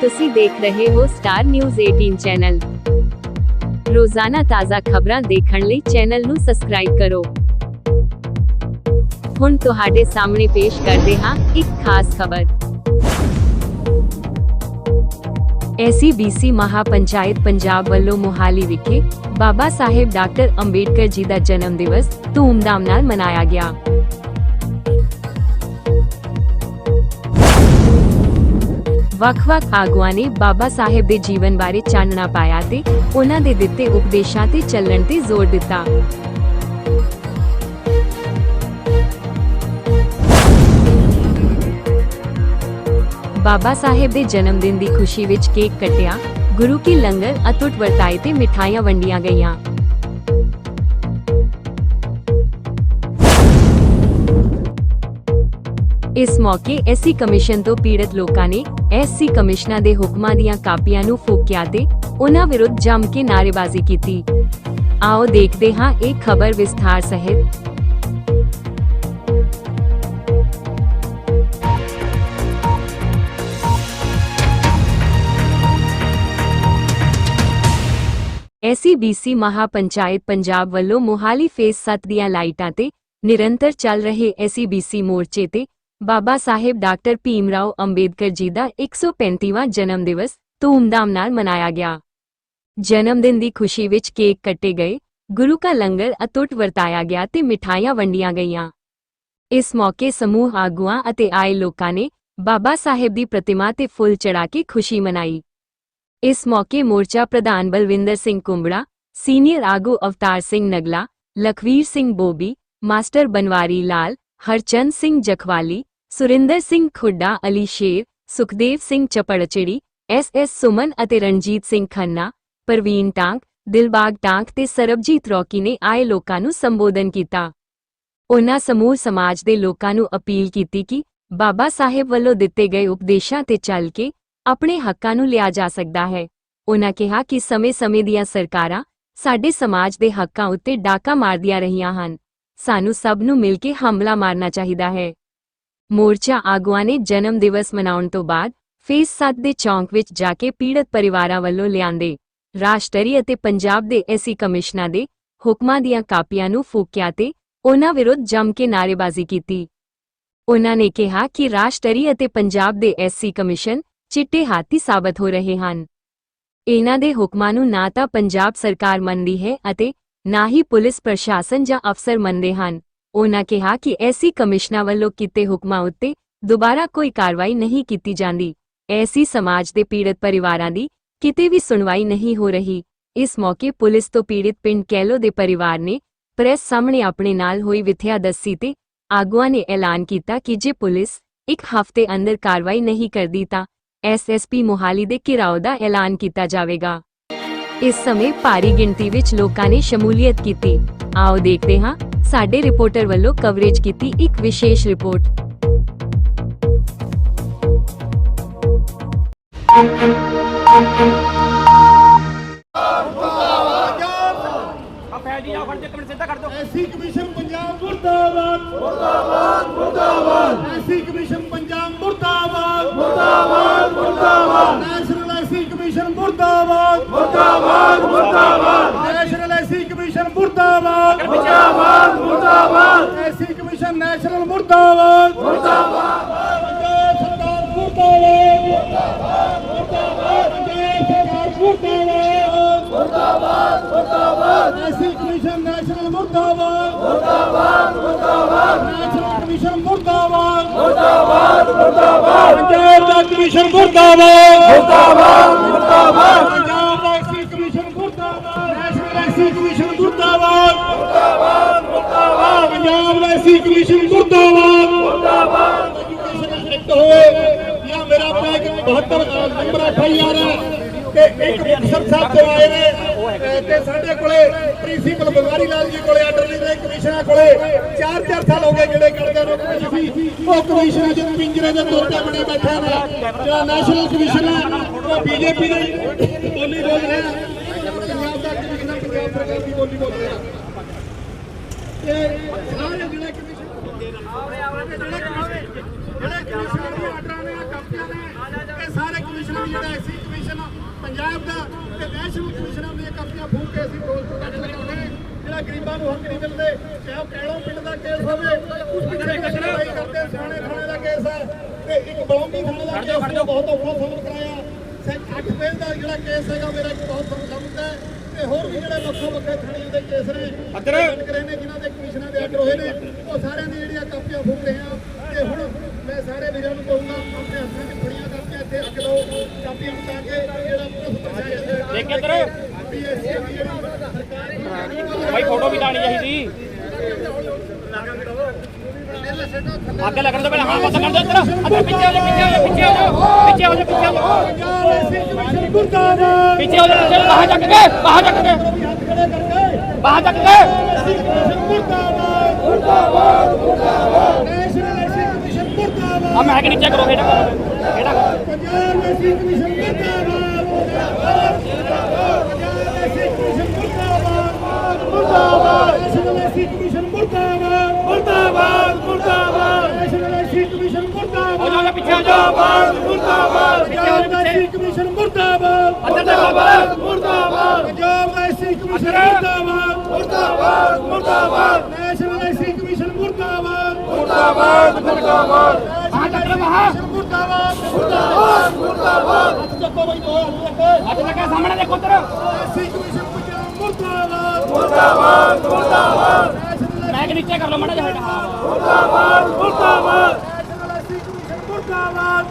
ਤੁਸੀਂ ਦੇਖ ਰਹੇ ਹੋ ਸਟਾਰ ਨਿਊਜ਼ 18 ਚੈਨਲ ਰੋਜ਼ਾਨਾ ਤਾਜ਼ਾ ਖਬਰਾਂ ਦੇਖਣ ਲਈ ਚੈਨਲ ਨੂੰ ਸਬਸਕ੍ਰਾਈਬ ਕਰੋ। ਹੁਣ ਤੁਹਾਡੇ ਸਾਹਮਣੇ ਪੇਸ਼ ਕਰਦੇ ਹਾਂ ਇੱਕ ਖਾਸ ਖਬਰ। ਐਸਸੀਬੀਸੀ ਮਹਾਪੰਚਾਇਤ ਪੰਜਾਬ ਵੱਲੋਂ ਮੋਹਾਲੀ ਵਿਖੇ ਬਾਬਾ ਸਾਹਿਬ ਡਾਕਟਰ ਅੰਬੇਡਕਰ ਜੀ ਦਾ ਜਨਮ ਦਿਵਸ ਧੂਮਧਾਮ ਨਾਲ ਮਨਾਇਆ ਗਿਆ। ਵੱਖ-ਵੱਖ ਆਗੂਆਂ ਨੇ ਬਾਬਾ ਸਾਹਿਬ ਦੇ ਜੀਵਨ ਬਾਰੇ ਚਾਨਣਾ ਪਾਇਆ ਤੇ ਉਹਨਾਂ ਦੇ ਦਿੱਤੇ ਉਪਦੇਸ਼ਾਂ ਤੇ ਚੱਲਣ ਤੇ ਜ਼ੋਰ ਦਿੱਤਾ। ਬਾਬਾ ਸਾਹਿਬ ਦੇ ਜਨਮ ਦਿਨ ਦੀ ਖੁਸ਼ੀ ਵਿੱਚ ਕੇਕ ਕੱਟਿਆ, ਗੁਰੂ ਕੀ ਲੰਗਰ ਅਤੁੱਟ ਵਰਤਾਏ ਤੇ ਮਿਠਾਈਆਂ ਵੰਡੀਆਂ ਗਈਆਂ। ਇਸ ਮੌਕੇ ਐਸਸੀ ਕਮਿਸ਼ਨ ਤੋਂ ਪੀੜਤ ਲੋਕਾਂ ਨੇ ਐਸਸੀ ਕਮਿਸ਼ਨਾਂ ਦੇ ਹੁਕਮਾਂ ਦੀਆਂ ਕਾਪੀਆਂ ਨੂੰ ਫੂਕਿਆ ਤੇ ਉਹਨਾਂ ਵਿਰੁੱਧ ਜੰਮ ਕੇ ਨਾਅਰੇਬਾਜ਼ੀ ਕੀਤੀ। ਆਓ ਦੇਖਦੇ ਹਾਂ ਇਹ ਖਬਰ ਵਿਸਥਾਰ ਸਹਿਤ ਐਸਸੀਬੀਸੀ ਮਹਾਪੰਚਾਇਤ ਪੰਜਾਬ ਵੱਲੋਂ ਮੋਹਾਲੀ ਫੇਸ 7 ਦੀਆਂ ਲਾਈਟਾਂ ਤੇ ਨਿਰੰਤਰ ਚੱਲ ਰਹੇ ਐਸਸੀਬੀਸੀ ਮੋਰਚੇ ਤੇ ਬਾਬਾ ਸਾਹਿਬ ਡਾਕਟਰ ਭੀਮਰਾਓ ਅੰਬੇਦਕਰ ਜੀ ਦਾ 135ਵਾਂ ਜਨਮ ਦਿਵਸ ਧੂਮਧਾਮ ਨਾਲ ਮਨਾਇਆ ਗਿਆ। ਜਨਮ ਦਿਨ ਦੀ ਖੁਸ਼ੀ ਵਿੱਚ ਕੇਕ ਕੱਟੇ ਗਏ, ਗੁਰੂ ਕਾ ਲੰਗਰ ਅਤੁੱਟ ਵਰਤਾਇਆ ਗਿਆ ਤੇ ਮਿਠਾਈਆਂ ਵੰਡੀਆਂ ਗਈਆਂ। ਇਸ ਮੌਕੇ ਸਮੂਹ ਆਗੂਆਂ ਅਤੇ ਆਏ ਲੋਕਾਂ ਨੇ ਬਾਬਾ ਸਾਹਿਬ ਦੀ ਪ੍ਰਤਿਮਾ ਤੇ ਫੁੱਲ ਚੜਾ ਕੇ ਖੁਸ਼ੀ ਮਨਾਈ। ਇਸ ਮੌਕੇ ਮੋਰਚਾ ਪ੍ਰਧਾਨ ਬਲਵਿੰਦਰ ਸਿੰਘ ਕੁੰਬੜਾ, ਸੀਨੀਅਰ ਆਗੂ Avtar Singh Nagla, Lakhvir Singh Bobby, master Banwari Lal, Harchand Singh Jakhwali, Surinder Singh Khudda Ali Sher, Sukhdev Singh Chaparchiri, S S Suman ਅਤੇ ਰਣਜੀਤ ਸਿੰਘ ਖੰਨਾ, ਪ੍ਰਵੀਨ ਟਾਂਕ, ਦਿਲਬਾਗ ਟਾਂਕ ਤੇ ਸਰਬਜੀਤ ਰੌਕੀ ਨੇ ਆਏ ਲੋਕਾਂ ਨੂੰ ਸੰਬੋਧਨ ਕੀਤਾ। ਉਨ੍ਹਾਂ ਸਮੂਹ ਸਮਾਜ ਦੇ ਲੋਕਾਂ ਨੂੰ ਅਪੀਲ ਕੀਤੀ ਕਿ ਬਾਬਾ ਸਾਹਿਬ ਵੱਲੋਂ ਦਿੱਤੇ ਗਏ ਉਪਦੇਸ਼ਾਂ ਤੇ ਚੱਲ ਕੇ ਆਪਣੇ ਹੱਕਾਂ ਨੂੰ ਲਿਆ ਜਾ ਸਕਦਾ ਹੈ। ਉਨ੍ਹਾਂ ਕਿਹਾ ਕਿ ਸਮੇਂ-ਸਮੇਂ ਦੀਆਂ ਸਰਕਾਰਾਂ ਸਾਡੇ ਸਮਾਜ ਦੇ ਹੱਕਾਂ ਉੱਤੇ ਡਾਕਾ ਮਾਰਦੀਆਂ ਰਹੀਆਂ ਹਨ। ਸਾਨੂੰ ਸਭ ਨੂੰ ਮਿਲ ਕੇ ਹਮਲਾ ਮਾਰਨਾ ਚਾਹੀਦਾ ਹੈ। ਮੋਰਚਾ ਆਗੂਆਂ ਨੇ ਜਨਮ ਦਿਵਸ ਮਨਾਉਣ ਤੋਂ ਬਾਅਦ ਫੇਸ 7 ਦੇ ਚੌਂਕ ਵਿੱਚ ਜਾ ਕੇ ਪੀੜਤ ਪਰਿਵਾਰਾਂ ਵੱਲੋਂ ਲਿਆਂਦੇ ਰਾਸ਼ਟਰੀ ਅਤੇ ਪੰਜਾਬ ਦੇ ਐਸੀ ਕਮਿਸ਼ਨਾਂ ਦੇ ਹੁਕਮਾਂ ਦੀਆਂ ਕਾਪੀਆਂ ਨੂੰ ਫੂਕਿਆ ਤੇ ਉਨ੍ਹਾਂ ਵਿਰੁੱਧ ਜੰਮ ਕੇ ਨਾਅਰੇਬਾਜ਼ੀ ਕੀਤੀ। ਉਹਨਾਂ ਨੇ ਕਿਹਾ ਕਿ ਰਾਸ਼ਟਰੀ ਅਤੇ ਪੰਜਾਬ ਦੇ ਐਸਸੀ ਕਮਿਸ਼ਨ ਚਿੱਟੇ ਹਾਥੀ ਸਾਬਤ ਹੋ ਰਹੇ ਹਨ। ਇਹਨਾਂ ਦੇ ਹੁਕਮਾਂ ਨੂੰ ਨਾ ਤਾਂ ਪੰਜਾਬ ਸਰਕਾਰ ਮੰਨਦੀ ਹੈ ਅਤੇ ਨਾ ਹੀ ਪੁਲਿਸ ਪ੍ਰਸ਼ਾਸਨ ਜਾਂ ਅਫਸਰ ਮੰਨਦੇ ਹਨ। ਉਨ੍ਹਾਂ ਕਿਹਾ ਕਿ ਐਸੀ ਕਮਿਸ਼ਨਾਂ ਵੱਲੋਂ ਕੀਤੇ ਹੁਕਮਾਂ ਉੱਤੇ ਦੁਬਾਰਾ ਕੋਈ ਕਾਰਵਾਈ ਨਹੀਂ ਕੀਤੀ ਜਾਂਦੀ। ਐਸੀ ਸਮਾਜ ਦੇ ਪੀੜਤ ਪਰਿਵਾਰਾਂ ਦੀ ਕਿਤੇ ਵੀ ਸੁਣਵਾਈ ਨਹੀਂ ਹੋ ਰਹੀ। ਇਸ ਮੌਕੇ ਪੁਲਿਸ ਤੋਂ ਪੀੜਿਤ ਪਿੰਡ ਕੈਲੋ ਦੇ ਪਰਿਵਾਰ ਨੇ ਪ੍ਰੈਸ ਸਾਹਮਣੇ ਆਪਣੇ ਨਾਲ ਹੋਈ ਵਿਥਿਆ ਦੱਸੀ ਤੇ ਆਗੂਆਂ ਨੇ ਐਲਾਨ ਕੀਤਾ ਕਿ ਜੇ ਪੁਲਿਸ ਇੱਕ ਹਫ਼ਤੇ ਅੰਦਰ ਕਾਰਵਾਈ ਨਹੀਂ ਕਰਦੀ ਤਾਂ ਐਸਐਸਪੀ ਮੋਹਾਲੀ ਦੇ ਘਿਰਾਓ ਦਾ ਐਲਾਨ ਕੀਤਾ ਜਾਵੇਗਾ। ਇਸ ਸਮੇਂ ਭਾਰੀ ਗਿਣਤੀ ਵਿੱਚ ਲੋਕਾਂ ਨੇ ਸ਼ਮੂਲੀਅਤ ਕੀਤੀ। ਆਓ ਦੇਖਦੇ ਹਾਂ ਸਾਡੇ ਰਿਪੋਰਟਰ ਵੱਲੋਂ ਕਵਰੇਜ ਕੀਤੀ ਇੱਕ ਵਿਸ਼ੇਸ਼ ਰਿਪੋਰਟ। ਆ ਫੈਲ ਜੀ ਆ ਫੜ ਜੇ ਕਮੈਂਟ ਸਿੱਧਾ ਕਰ ਦੋ ਐਸੀ ਕਮਿਸ਼ਨ ਪੰਜਾਬ ਮੁਰਦਾਬਾਦ ਮੁਰਦਾਬਾਦ ਮੁਰਦਾਬਾਦ ਐਸੀ ਕਮਿਸ਼ਨ ਪੰਜਾਬ ਮੁਰਦਾਬਾਦ ਮੁਰਦਾਬਾਦ ਮੁਰਦਾਬਾਦ ਨੈਸ਼ਨਲ ਐਸੀ ਕਮਿਸ਼ਨ ਮੁਰਦਾਬਾਦ ਮੁਰਦਾਬਾਦ ਮੁਰਦਾਬਾਦ ਨੈਸ਼ਨਲ ਐਸੀ ਕਮਿਸ਼ਨ ਮੁਰਦਾਬਾਦ। ਮੁਰਦਾਬਾਦ ਮੁਰਦਾਬਾਦ। ਐਸੀ ਕਮਿਸ਼ਨ ਨੈਸ਼ਨਲ ਮੁਰਦਾਬਾਦ। ਮੁਰਦਾਬਾਦ। ਪੰਜਾਬ ਸਰਕਾਰ ਮੁਰਦਾਬਾਦ। ਮੁਰਦਾਬਾਦ ਮੁਰਦਾਬਾਦ। ਪੰਜਾਬ ਸਰਕਾਰ ਮੁਰਦਾਬਾਦ ਮੁਰਦਾਬਾਦ। ਐਸੀ ਕਮਿਸ਼ਨ ਨੈਸ਼ਨਲ ਮੁਰਦਾਬਾਦ। ਮੁਰਦਾਬਾਦ ਮੁਰਦਾਬਾਦ। ਨੈਸ਼ਨਲ ਕਮਿਸ਼ਨ ਮੁਰਦਾਬਾਦ। ਮੁਰਦਾਬਾਦ ਮੁਰਦਾਬਾਦ। ਪੰਜਾਬ ਦਾ ਕਮਿਸ਼ਨ ਮੁਰਦਾਬਾਦ। ਮੁਰਦਾਬਾਦ ਮੁਰਦਾਬਾਦ। ਪੰਜਾਬ ਦਾ ਐਸੀ ਕਮਿਸ਼ਨ ਮੁਰਦਾਬਾਦ। ਮੁਰਦਾਬਾਦ। ਐਜੂਕੇਸ਼ਨ ਐਕਟ ਹੋਏ। ਜਾਂ ਮੇਰਾ ਪੈਕ 72 ਨੰਬਰ 8000 ਹੈ ਤੇ ਇੱਕ ਮੁਕਤਸਰ ਸਾਹਿਬ ਤੋਂ ਆਏ ਨੇ। ਅਹ ਤੇ ਸਾਡੇ ਕੋਲੇ ਪ੍ਰਿੰਸੀਪਲ ਬਗਵਾਰੀ ਲਾਲ ਜੀ ਕੋਲੇ ਆਰਡਰ ਦੇ ਕਮਿਸ਼ਨਰ ਕੋਲੇ 4-4 ਸਾਲ ਹੋ ਗਏ ਜਿਹੜੇ ਕਰਦੇ ਨੂੰ। ਅਸੀਂ ਉਹ ਕਮਿਸ਼ਨਰ ਜਿਹੜੇ ਪਿੰਜਰੇ ਦੇ ਤੌਰ ਤੇ ਬਣੇ ਬੈਠੇ ਨੇ। ਜਿਹੜਾ ਨੈਸ਼ਨਲ ਕਮਿਸ਼ਨ ਹੈ ਉਹ ਬੀਜੇਪੀ ਦੀ ਬੋਲੀ ਬੋਲ ਰਿਹਾ। ਪੰਜਾਬ ਦਾ ਕਮਿਸ਼ਨਰ ਪੰਜਾਬ ਸਰਕਾਰ ਦੀ ਬੋਲੀ ਬੋਲ ਰਿਹਾ। ਤੇ ਸਾਰੇ ਜਿਹੜੇ ਕਮਿਸ਼ਨ ਜਿਹੜੇ ਕਮਿਸ਼ਨ ਦੇ ਆਰਡਰਾਂ ਨੇ ਕਾਪੀਆਂ ਨੇ ਇਹ ਸਾਰੇ ਕਮਿਸ਼ਨਰ ਜਿਹੜਾ ਐਸੀ ਕਮਿਸ਼ਨ ਪੰਜਾਬ ਦਾ ਤੇ ਨੈਸ਼ਨਲ ਕਮਿਸ਼ਨਰ ਦੀਆਂ ਕਾਪੀਆਂ ਫੂਕ ਕੇ ਅਸੀਂ ਫਿਰੋਜ਼ਪੁਰ ਤੱਕ ਲਗਾਉਂਦੇ ਜਿਹੜਾ ਗਰੀਬਾਂ ਨੂੰ ਹੱਕ ਨਹੀਂ ਮਿਲਦੇ ਚਾਹੇ ਉਹ ਕਹਿਲੋ ਪਿੰਡ ਦਾ ਕੇਸ ਹੋਵੇ ਕੁਝ ਪਿੱਛੇ ਕਚਰਾਈ ਕਰਦੇ ਸਿਆਣੇ ਥਾਣੇ ਦਾ ਕੇਸ ਹੈ ਤੇ ਇੱਕ ਬਲੌਂਗੀ ਥਾਣੇ ਦਾ ਕੇਸ ਬਹੁਤ ਔਖਾ ਸਬਰ ਕਰਾਇਆ। ਸੇ 8 ਪੇਜ ਦਾ ਜਿਹੜਾ ਕੇਸ ਹੈਗਾ, ਮੇਰਾ ਬਹੁਤ ਸਬਕ ਹੈ। ਤੇ ਹੋਰ ਵੀ ਜਿਹੜੇ ਵੱਖੋ ਵੱਖਰੇ ਥਾਣਿਆਂ ਦੇ ਕੇਸ ਨੇ ਇੱਧਰ। ਕਰੇ ਨੇ ਜਿਨ੍ਹਾਂ ਦੇ ਕਮਿਸ਼ਨਾਂ ਦੇ ਆਰਡਰ ਹੋਏ ਨੇ ਉਹ ਸਾਰਿਆਂ ਦੀ ਜਿਹੜੀਆਂ ਕਾਪੀਆਂ ਫੂਕ ਰਹੇ ਆ। ਤੇ ਹੁਣ ਮੈਂ ਸਾਰੇ ਵੀਰਾਂ ਨੂੰ ਕਹੂੰਗਾ ਆਪਣੇ ਹੱਥਾਂ 'ਚ ਫੜੀਆਂ ਕਾਪੀਆਂ ਇੱਥੇ ਰੱਖ ਲਓ ਕਾਪੀਆਂ ਬਚਾ ਕੇ ਜਿਹੜਾ ਪੁਲਿਸ ਪ੍ਰਸ਼ਾਸਨ ਦੇਖ ਜਿਹੜੀ ਸਰਕਾਰ ਭਾਈ ਫੋਟੋ ਵੀ ਲਾਣੀ ਚਾਹੀਦੀ। ਅੱਗੇ ਲੱਗਣ ਤੋਂ ਪਹਿਲਾਂ ਹਾਂ ਪਤਾ ਕਰ ਦਿਓ ਇੱਧਰ। ਅੱਧਰ ਪਿੱਛੇ ਹੋ ਜਾ ਪਿੱਛੇ ਹੋ ਜਾ ਪਿੱਛੇ ਹੋ ਜਾ ਪਿੱਛੇ ਹੋ ਜਾ ਪਿੱਛੇ ਹੋ ਜਾ ਪਿੱਛੇ ਬਾਹਰ ਚੱਕ ਕੇ ਬਾਹਰ ਚੱਕ ਕੇ। ਬਾਹਰ ਚੱਕ ਕੇ। ਆ ਮੈਂ ਕਿ ਨੀਚੇ ਕਰੋ ਇਹਦਾ ਇਹਦਾ ਪੰਜਾਬ ਐਸੀ ਕਮਿਸ਼ਨ ਮੁਰਦਾਬਾਦ ਮੁਰਦਾਬਾਦ ਪੰਜਾਬ ਐਸੀ ਕਮਿਸ਼ਨ ਮੁਰਦਾਬਾਦ ਮੁਰਦਾਬਾਦ ਨੈਸ਼ਨਲ ਕਮਿਸ਼ਨ ਮੁਰਦਾਬਾਦ ਮੁਰਦਾਬਾਦ ਨੈਸ਼ਨਲ ਐਸੀ ਕਮਿਸ਼ਨ ਮੁਰਦਾਬਾਦ ਹੋ ਜਾ। ਮੁਰਦਾਬਾਦ। ਪੰਜਾਬ ਐਸੀ ਕਮਿਸ਼ਨ ਮੁਰਦਾਬਾਦ। ਬਾਹਰ ਮੁਰਦਾਬਾਦ। ਪੰਜਾਬ ਐਸੀ ਕਮਿਸ਼ਨ ਮੁਰਦਾਬਾਦ। ਮੁਰਦਾਬਾਦ ਮੁਰਦਾਬਾਦ। ਨੈਸ਼ਨਲ ਐਸੀ ਕਮਿਸ਼ਨ ਮੁਰਦਾਬਾਦ। ਮੁਰਦਾਬਾਦ ਮੁਰਦਾਬਾਦ। ਹਾਂ ਚੱਕ ਲੈ ਬਾਹਰ ਮੁਰਦਾਬਾਦ। ਮੁਰਦਾਬਾਦ ਮੁਰਦਾਬਾਦ। ਹੱਥ ਚੱਕੋ ਬਈ ਦੋ ਹੱਥ ਲੱਗਾ ਸਾਹਮਣੇ ਦੇਖੋ ਉੱਧਰ। ਐਸੀ ਕਮਿਸ਼ਨ ਮੁਰਦਾਬਾਦ। ਮੁਰਦਾਬਾਦ। ਮੁਰਦਾਬਾਦ ਮੈਂ ਕਿ ਨੀਚੇ ਕਰ ਲਓ ਮੜਾ ਜਿਹਾ ਮੁਰਦਾਬਾਦ ਮੁਰਦਾਬਾਦ।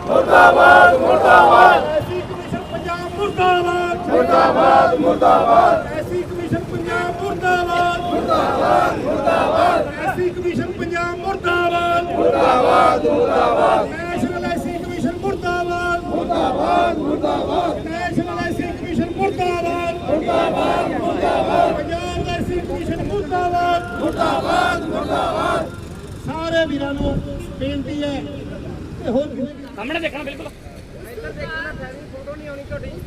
ਮੁਰਦਾਬਾਦ ਮੁਰਦਾਬਾਦ। ਐਸੀ ਕਮਿਸ਼ਨ ਪੰਜਾਬ ਮੁਰਦਾਬਾਦ। ਮੁਰਦਾਬਾਦ ਮੁਰਦਾਬਾਦ। ਐਸੀ ਕਮਿਸ਼ਨ ਪੰਜਾਬ ਮੁਰਦਾਬਾਦ। ਮੁਰਦਾਬਾਦ ਮੁਰਦਾਬਾਦ। ਐਸੀ ਕਮਿਸ਼ਨ ਪੰਜਾਬ ਮੁਰਦਾਬਾਦ। ਮੁਰਦਾਬਾਦ ਮੁਰਦਾਬਾਦ। ਨੈਸ਼ਨਲ ਐਸੀ ਕਮਿਸ਼ਨ ਮੁਰਦਾਬਾਦ। ਮੁਰਦਾਬਾਦ ਮੁਰਦਾਬਾਦ। ਨੈਸ਼ਨਲ ਐਸੀ ਕਮਿਸ਼ਨ ਮੁਰਦਾਬਾਦ। ਮੁਰਦਾਬਾਦ ਮੁਰਦਾਬਾਦ। ਪੰਜਾਬ ਐਸੀ ਕਮਿਸ਼ਨ ਮੁਰਦਾਬਾਦ। ਮੁਰਦਾਬਾਦ ਮੁਰਦਾਬਾਦ। ਸਾਰੇ ਵੀਰਾਂ ਨੂੰ ਬੇਨਤੀ ਹੈ ਵੀ ਸਾਹਮਣੇ ਦੇਖਣਾ ਬਿਲਕੁਲ। ਉਸ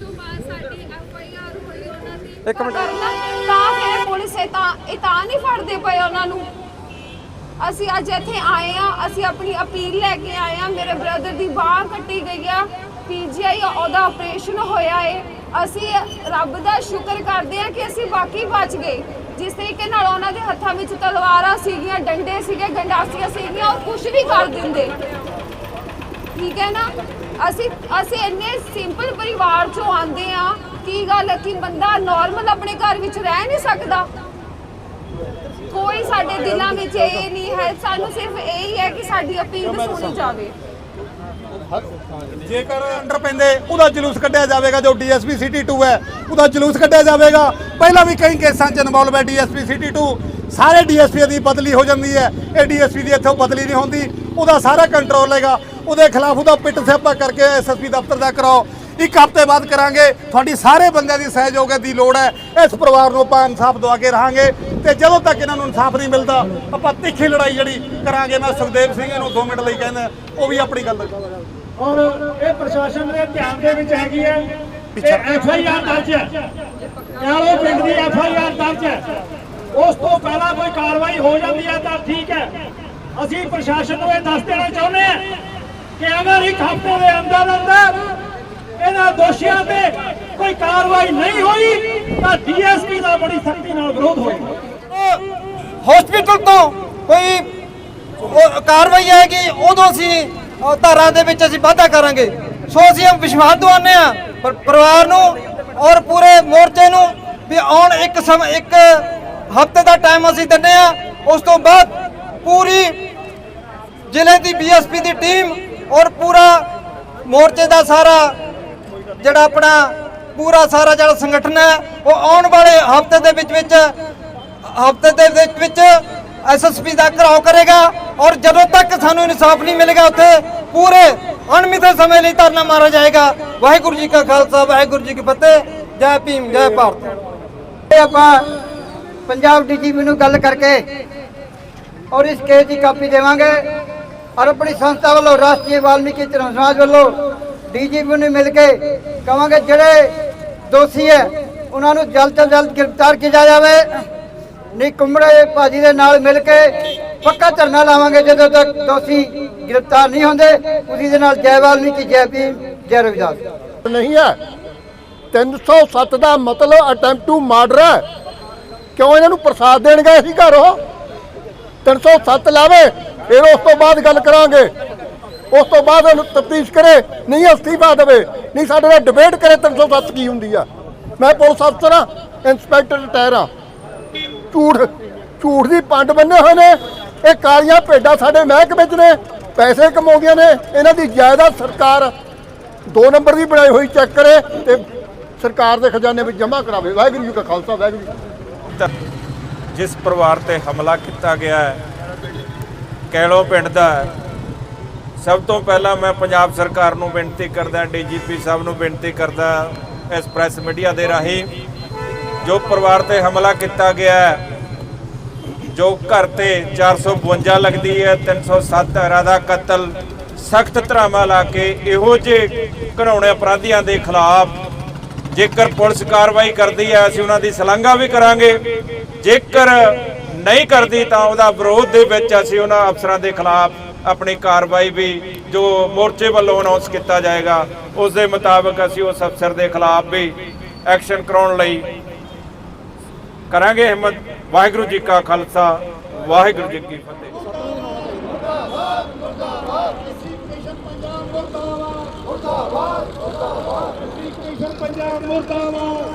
ਤੋਂ ਬਾਅਦ ਸਾਡੀ ਐਫ ਆਈ ਆਰ ਹੋਈ ਉਹਨਾਂ ਦੀ। ਇੱਕ ਮਿੰਟ। ਤਾਂ ਫਿਰ ਪੁਲਿਸ ਇਹ ਤਾਂ ਇਹ ਤਾਂ ਨਹੀਂ ਫੜਦੇ ਪਏ ਉਹਨਾਂ ਨੂੰ। ਅਸੀਂ ਅੱਜ ਇੱਥੇ ਆਏ ਆ ਅਸੀਂ ਆਪਣੀ ਅਪੀਲ ਲੈ ਕੇ ਆਏ ਆ ਮੇਰੇ ਬ੍ਰਦਰ ਦੀ ਬਾਹ ਕੱਟੀ ਗਈ ਆ। ਪੀਜੀਆਈ ਉਹਦਾ ਆਪਰੇਸ਼ਨ ਹੋਇਆ ਏ। ਅਸੀਂ ਰੱਬ ਦਾ ਸ਼ੁਕਰ ਕਰਦੇ ਆ ਕਿ ਅਸੀਂ ਬਾਕੀ ਬਚ ਗਏ। ਜਿਸ ਤਰੀਕੇ ਨਾਲ ਉਹਨਾਂ ਦੇ ਹੱਥਾਂ ਵਿੱਚ ਤਲਵਾਰਾਂ ਸੀਗੀਆਂ ਡੰਡੇ ਸੀਗੇ ਗੰਡਾਸੀਆਂ ਸੀਗੀਆਂ ਉਹ ਕੁਝ ਵੀ ਕਰ ਦਿੰਦੇ। ਠੀਕ ਹੈ ਨਾ? ਅਸੀਂ ਅਸੀਂ ਇੰਨੇ ਸਿੰਪਲ ਪਰਿਵਾਰ ਚੋਂ ਆਂਦੇ ਆ ਕੀ ਗੱਲ ਹੈ ਕਿ ਬੰਦਾ ਨਾਰਮਲ ਆਪਣੇ ਘਰ ਵਿੱਚ ਰਹਿ ਨਹੀਂ ਸਕਦਾ? ਕੋਈ ਸਾਡੇ ਦਿਲਾਂ ਵਿੱਚ ਇਹ ਨਹੀਂ ਹੈ ਸਾਨੂੰ ਸਿਰਫ ਇਹ ਹੀ ਹੈ ਕਿ ਸਾਡੀ ਅਪੀਲ ਸੁਣੀ ਜਾਵੇ। ਜੇਕਰ ਅੰਡਰ ਪੈਂਦੇ ਉਹਦਾ ਜਲੂਸ ਕੱਢਿਆ ਜਾਵੇਗਾ ਜੋ ਡੀਐਸਪੀ ਸਿਟੀ 2 ਹੈ ਉਹਦਾ ਜਲੂਸ ਕੱਢਿਆ ਜਾਵੇਗਾ। ਪਹਿਲਾਂ ਵੀ ਕਈ ਕੇਸਾਂ 'ਚ ਇਨਵੋਲਵ ਹੈ ਡੀਐਸਪੀ ਸਿਟੀ 2 ਸਾਰੇ ਡੀਐਸਪੀ ਦੀ ਬਦਲੀ ਹੋ ਜਾਂਦੀ ਹੈ। ਇਹ ਡੀਐਸਪੀ ਦੀ ਇੱਥੋਂ ਬਦਲੀ ਨਹੀਂ ਹੁੰਦੀ। ਉਹਦਾ ਸਾਰਾ ਕੰਟਰੋਲ ਹੈਗਾ। ਉਹਦੇ ਖਿਲਾਫ ਉਹਦਾ ਪਿੱਟ ਸਿਆਪਾ ਕਰਕੇ ਐਸਐਸਪੀ ਦਫ਼ਤਰ ਦਾ ਕਰਾਓ। ਇੱਕ ਹਫ਼ਤੇ ਬਾਅਦ ਕਰਾਂਗੇ। ਤੁਹਾਡੀ ਸਾਰੇ ਬੰਦਿਆਂ ਦੀ ਸਹਿਯੋਗ ਦੀ ਲੋੜ ਹੈ। ਇਸ ਪਰਿਵਾਰ ਨੂੰ ਆਪਾਂ ਇਨਸਾਫ ਦਵਾ ਕੇ ਰਹਾਂਗੇ। ਤੇ ਜਦੋਂ ਤੱਕ ਇਹਨਾਂ ਨੂੰ ਇਨਸਾਫ ਨਹੀਂ ਮਿਲਦਾ ਆਪਾਂ ਤਿੱਖੀ ਲੜਾਈ ਜਿਹੜੀ ਕਰਾਂਗੇ ਮੈਂ ਸੁਖਦੇਵ ਸਿੰਘ ਨੂੰ 2 ਮਿੰਟ ਲਈ ਕਹਿੰਦਾ ਉਹ ਵੀ ਆਪਣੀ ਗੱਲ ਔਰ ਇਹ ਪ੍ਰਸ਼ਾਸਨ ਦੇ ਧਿਆਨ ਦੇ ਵਿੱਚ ਹੈਗੀ ਹੈ। ਐਫ ਆਈ ਆਰ ਦਰਜ ਹੈ। ਕਾਲੋ ਪਿੰਡ ਦੀ ਐਫ ਆਈ ਆਰ ਦਰਜ ਹੈ। ਉਸ ਤੋਂ ਪਹਿਲਾਂ ਕੋਈ ਕਾਰਵਾਈ ਹੋ ਜਾਂਦੀ ਹੈ ਤਾਂ ਠੀਕ ਹੈ। ਅਸੀਂ ਪ੍ਰਸ਼ਾਸਨ ਨੂੰ ਇਹ ਦੱਸ ਦੇਣਾ ਚਾਹੁੰਦੇ ਹਾਂ ਕਿ ਅਗਰ ਇੱਕ ਹਫ਼ਤੇ ਦੇ ਅੰਦਰ ਅੰਦਰ। ਇਹਨਾਂ ਦੋਸ਼ੀਆਂ ਤੇ ਕੋਈ ਕਾਰਵਾਈ ਨਹੀਂ ਹੋਈ, ਤਾਂ ਡੀਐਸਪੀ ਦਾ ਬੜੀ ਸਖਤੀ ਨਾਲ ਵਿਰੋਧ ਹੋਏਗਾ ਹਸਪੀਟਲ ਤੋਂ ਕੋਈ ਕਾਰਵਾਈ ਆਏਗੀ, ਉਦੋਂ ਅਸੀਂ ਧਾਰਾ ਦੇ ਵਿੱਚ ਅਸੀਂ ਵਾਧਾ ਕਰਾਂਗੇ। ਸੋ ਅਸੀਂ ਵਿਸ਼ਵਾਸ ਦਵਾਉਂਦੇ ਆ ਪਰ ਪਰਿਵਾਰ ਨੂੰ ਔਰ ਪੂਰੇ ਮੋਰਚੇ ਨੂੰ ਵੀ ਆਉਣ ਇੱਕ ਸਮ, ਇੱਕ ਹਫ਼ਤੇ ਦਾ ਟਾਈਮ ਅਸੀਂ ਦਿੰਦੇ ਆ ਉਸ ਤੋਂ ਬਾਅਦ ਪੂਰੀ ਜ਼ਿਲ੍ਹੇ ਦੀ ਬੀਐਸਪੀ ਦੀ ਟੀਮ ਔਰ ਪੂਰਾ ਮੋਰਚੇ ਦਾ ਸਾਰਾ ਜਿਹੜਾ ਆਪਣਾ ਪੂਰਾ ਸਾਰਾ ਜਿਹੜਾ ਸੰਗਠਨ ਹੈ, ਉਹ ਆਉਣ ਵਾਲੇ ਹਫ਼ਤੇ ਦੇ ਵਿੱਚ ਵਿੱਚ, ਹਫ਼ਤੇ ਦੇ ਵਿੱਚ ਵਿੱਚ ਐਸਐਸਪੀ ਦਾ ਘਰਾਓ ਕਰੇਗਾ ਔਰ ਜਦੋਂ ਤੱਕ ਸਾਨੂੰ ਇਨਸਾਫ ਨਹੀਂ ਮਿਲੇਗਾ ਉੱਥੇ, ਪੂਰੇ ਅਣਮਿੱਥੇ ਸਮੇਂ ਲਈ ਧਰਨਾ ਮਾਰਿਆ ਜਾਏਗਾ। ਵਾਹਿਗੁਰੂ ਜੀ ਕਾ ਖਾਲਸਾ, ਵਾਹਿਗੁਰੂ ਜੀ ਕੀ ਫਤਿਹ। ਜੈ ਭੀਮ, ਜੈ ਭਾਰਤ। ਆਪਾਂ ਪੰਜਾਬ ਡੀਜੀਪੀ ਨੂੰ ਗੱਲ ਕਰਕੇ ਔਰ ਇਸ ਕੇਸ ਦੀ ਕਾਪੀ ਦੇਵਾਂਗੇ। ਔਰ ਆਪਣੀ ਸੰਸਥਾ ਵੱਲੋਂ ਰਾਸ਼ਟਰੀ ਵਾਲਮੀਕੀ ਸਮਾਜ ਵੱਲੋਂ ਡੀਜੀਪੀ ਨੂੰ ਮਿਲ ਕੇ ਕਵਾਂਗੇ ਜਿਹੜੇ ਦੋਸ਼ੀ ਹੈ, ਉਹਨਾਂ ਨੂੰ ਜਲਦ ਤੋਂ ਜਲਦ ਗ੍ਰਿਫਤਾਰ ਕੀਤਾ ਜਾਵੇ। ਨਹੀਂ ਕੁੰਬੜੇ ਭਾਜੀ ਦੇ ਨਾਲ ਮਿਲ ਕੇ ਪੱਕਾ ਧਰਨਾ ਲਾਵਾਂਗੇ ਜਦੋਂ ਤੱਕ ਦੋਸ਼ੀ ਗ੍ਰਿਫਤਾਰ ਨਹੀਂ ਹੁੰਦੇ। ਉਸੇ ਦੇ ਨਾਲ ਜੈ ਵਾਲਮੀਕੀ, ਜੈ ਭੀਮ, ਜੈ ਰਵਿਦਾਸ। ਨਹੀਂ ਹੈ। 307 ਦਾ ਮਤਲਬ ਅਟੈਂਪਟ ਟੂ ਮਰਡਰ ਹੈ। ਕਿਉਂ ਇਹਨਾਂ ਨੂੰ ਪ੍ਰਸਾਦ ਦੇਣ ਗਏ ਸੀ ਘਰ? ਉਹ 307 ਲਾਵੇ। ਫਿਰ ਉਸ ਤੋਂ ਬਾਅਦ ਗੱਲ ਕਰਾਂਗੇ। ਉਸ ਤੋਂ ਬਾਅਦ ਉਹਨੂੰ ਤਫਤੀਸ਼ ਕਰੇ, ਨਹੀਂ ਅਸਤੀਫਾ ਦੇਵੇ, ਨਹੀਂ ਸਾਡੇ ਨਾਲ ਡਿਬੇਟ ਕਰੇ 307 ਕੀ ਹੁੰਦੀ ਆ। ਮੈਂ ਪੁਲਿਸ ਅਫਸਰ ਆ ਇੰਸਪੈਕਟਰ ਰਿਟਾਇਰ ਆ ਝੂਠ ਝੂਠ ਦੀ ਪੰਡ ਬੰਨੇ ਹੋਏ ਨੇ। ਇਹ ਕਾਲੀਆਂ ਭੇਡਾਂ ਸਾਡੇ ਮਹਿਕਮੇ 'ਚ ਨੇ, ਪੈਸੇ ਕਮਾਉਂਦੀਆਂ ਨੇ, ਇਹਨਾਂ ਦੀ ਜਾਇਦਾਦ ਸਰਕਾਰ ਦੋ ਨੰਬਰ ਦੀ ਬਣਾਈ ਹੋਈ ਚੈੱਕ ਕਰੇ ਤੇ ਸਰਕਾਰ ਦੇ ਖਜ਼ਾਨੇ ਵਿੱਚ ਜਮ੍ਹਾਂ ਕਰਾਵੇ। ਵਾਹਿਗੁਰੂ ਜੀ ਕਾ ਖਾਲਸਾ, ਵਾਹਿਗੁਰੂ ਜੀ ਜਿਸ ਪਰਿਵਾਰ ਤੇ ਹਮਲਾ ਕੀਤਾ ਗਿਆ ਹੈ ਕੈਲੋ ਪਿੰਡ ਦਾ ਸਭ ਤੋਂ ਪਹਿਲਾਂ ਮੈਂ ਪੰਜਾਬ ਸਰਕਾਰ ਨੂੰ ਬੇਨਤੀ ਕਰਦਾ, ਡੀਜੀਪੀ ਸਾਹਿਬ ਨੂੰ ਬੇਨਤੀ ਕਰਦਾ ਇਸ ਪ੍ਰੈਸ ਮੀਡੀਆ ਦੇ ਰਾਹੀਂ, ਜੋ ਪਰਿਵਾਰ ਤੇ ਹਮਲਾ ਕੀਤਾ ਗਿਆ ਹੈ, ਜੋ ਘਰ ਤੇ 452 ਲੱਗਦੀ ਹੈ 307 ਧਾਰਾ ਦਾ ਕਤਲ, ਸਖਤ ਧਰਾਵਾਂ ਲਾ ਕੇ ਇਹੋ ਜਿਹੇ ਘਿਨਾਉਣੇ ਅਪਰਾਧੀਆਂ ਦੇ ਖਿਲਾਫ ਜੇਕਰ ਪੁਲਿਸ ਕਾਰਵਾਈ ਕਰਦੀ ਹੈ, ਅਸੀਂ ਉਹਨਾਂ ਦੀ ਸ਼ਲਾਘਾ ਵੀ ਕਰਾਂਗੇ। ਜੇਕਰ ਨਹੀਂ ਕਰਦੀ ਤਾਂ ਉਹਦਾ ਵਿਰੋਧ ਦੇ ਵਿੱਚ ਅਸੀਂ ਉਹਨਾਂ ਅਫਸਰਾਂ ਦੇ ਖਿਲਾਫ ਆਪਣੀ ਕਾਰਵਾਈ ਵੀ ਜੋ ਮੋਰਚੇ ਵੱਲੋਂ ਅਨਾਉਂਸ ਕੀਤਾ ਜਾਏਗਾ ਉਸ ਦੇ ਮੁਤਾਬਕ ਅਸੀਂ ਉਸ ਅਫਸਰ ਦੇ ਖਿਲਾਫ ਵੀ ਐਕਸ਼ਨ ਕਰਾਉਣ ਲਈ ਕਰਾਂਗੇ ਹਿੰਮਤ ਵਾਹਿਗੁਰੂ ਜੀ ਕਾ ਖਾਲਸਾ ਵਾਹਿਗੁਰੂ ਜੀ ਕੀ ਫਤਿਹ ਪੰਜਾਬ ਮੁਰਦਾਬਾਦ